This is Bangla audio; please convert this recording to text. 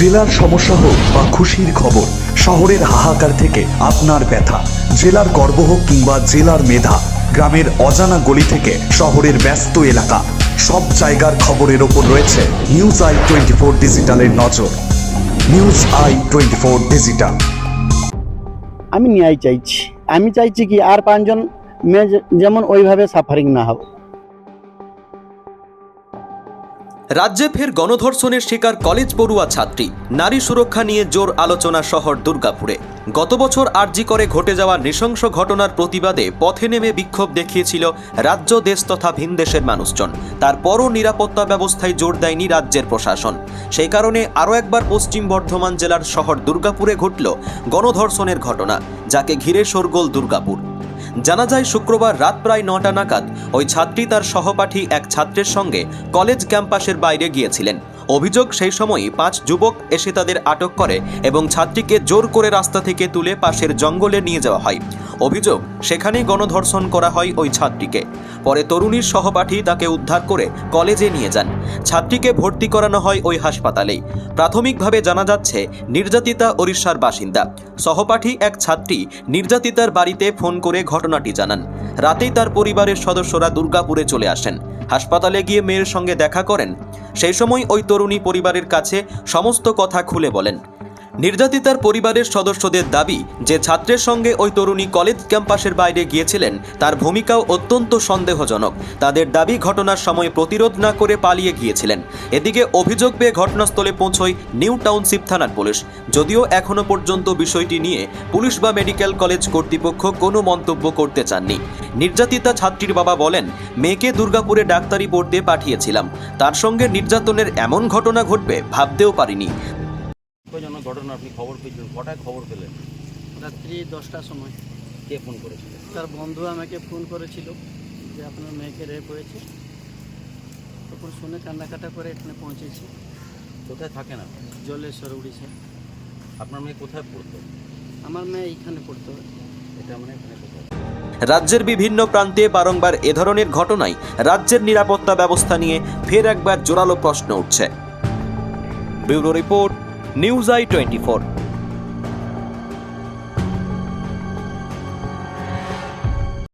জেলার সমস্যা হোক বা খুশির খবর, শহরের হাহাকার থেকে আপনার ব্যথা। জেলার গর্ব হোক কিংবা জেলার মেধা, গ্রামের অজানা গলি থেকে শহরের ব্যস্ত এলাকা, সব জায়গার খবরের ওপর রয়েছে নিউজ আই টোয়েন্টি ফোর ডিজিটালের নজর। News I twenty four digital আমি ন্যায় চাইছি। আমি চাইছি কি আর পাঁচজন মেয়ে যেমন ওইভাবে সাফারিং না হবে রাজ্যে ফের গণধর্ষণের শিকার কলেজ পড়ুয়া ছাত্রী। নারী সুরক্ষা নিয়ে জোর আলোচনা শহর দুর্গাপুরে। গত বছর আরজি করে ঘটে যাওয়া নৃশংস ঘটনার প্রতিবাদে পথে নেমে বিক্ষোভ দেখিয়েছিল রাজ্য দেশ তথা ভিন দেশের মানুষজন। তারপরও নিরাপত্তা ব্যবস্থায় জোর দেয়নি রাজ্যের প্রশাসন। সেই কারণে আরও একবার পশ্চিম বর্ধমান জেলার শহর দুর্গাপুরে ঘটল গণধর্ষণের ঘটনা, যাকে ঘিরে শোরগোল দুর্গাপুর। জানা যায় শুক্রবার রাত প্রায় নটা নাগাদ ওই ছাত্রী তার সহপাঠী এক ছাত্রের সঙ্গে কলেজ ক্যাম্পাসের বাইরে গিয়েছিলেন। অভিযোগ সেই সময়ই পাঁচ যুবক এসে তাদের আটক করে এবং ছাত্রীকে জোর করে রাস্তা থেকে তুলে পাশের জঙ্গলে নিয়ে যাওয়া হয়। অভিযোগ, সেখানেই গণধর্ষণ করা হয় ওই ছাত্রীকে। পরে তরুণীর সহপাঠী তাকে উদ্ধার করে কলেজে নিয়ে যান। ছাত্রীকে ভর্তি করানো হয় ওই হাসপাতালেই। প্রাথমিকভাবে জানা যাচ্ছে, নির্যাতিতা ওড়িশার বাসিন্দা। সহপাঠী এক ছাত্রী নির্যাতিতার বাড়িতে ফোন করে ঘটনাটি জানান। রাতেই তার পরিবারের সদস্যরা দুর্গাপুরে চলে আসেন। হাসপাতালে গিয়ে মেয়ের সঙ্গে দেখা করেন। সেই সময় ওই তরুণী পরিবারের কাছে সমস্ত কথা খুলে বলেন। নির্যাতিতার পরিবারের সদস্যদের দাবি যে ছাত্রের সঙ্গে ওই তরুণী কলেজ ক্যাম্পাসের বাইরে গিয়েছিলেন, তার ভূমিকাও অত্যন্ত সন্দেহজনক। তাদের দাবি ঘটনার সময় প্রতিরোধ না করে পালিয়ে গিয়েছিলেন। এদিকে অভিযোগ পেয়ে ঘটনাস্থলে পৌঁছয় নিউ টাউনশিপ থানার পুলিশ। যদিও এখনও পর্যন্ত বিষয়টি নিয়ে পুলিশ বা মেডিকেল কলেজ কর্তৃপক্ষ কোনো মন্তব্য করতে চাননি। নির্যাতিতা ছাত্রীর বাবা বলেন, মেয়েকে দুর্গাপুরে ডাক্তারি পড়তে পাঠিয়েছিলাম। তার সঙ্গে নির্যাতনের এমন ঘটনা ঘটবে ভাবতেও পারিনি। দুঃখজনক ঘটনা আপনি খবর পেয়েছিলেন। কটায় খবর পেলেন? রাত্রি দশটার সময়। কে ফোন করেছিল? তার বন্ধু আমাকে ফোন করেছিল যে আপনার মেয়েকে রেপ হয়েছে। তখন শুনে কান্নাকাটা করে এখানে পৌঁছেছি। কোথায় থাকে না? জলেশ্বর উড়িষ্যা। আপনার মেয়ে কোথায় পড়তো? আমার মেয়ে এইখানে পড়তো। এটা মানে এখানে কোথায়? রাজ্যের বিভিন্ন প্রান্তে বারংবার এ ধরনের ঘটনায় রাজ্যের নিরাপত্তা ব্যবস্থা নিয়ে ফের একবার জোরালো প্রশ্ন উঠছে। Bureau report news I twenty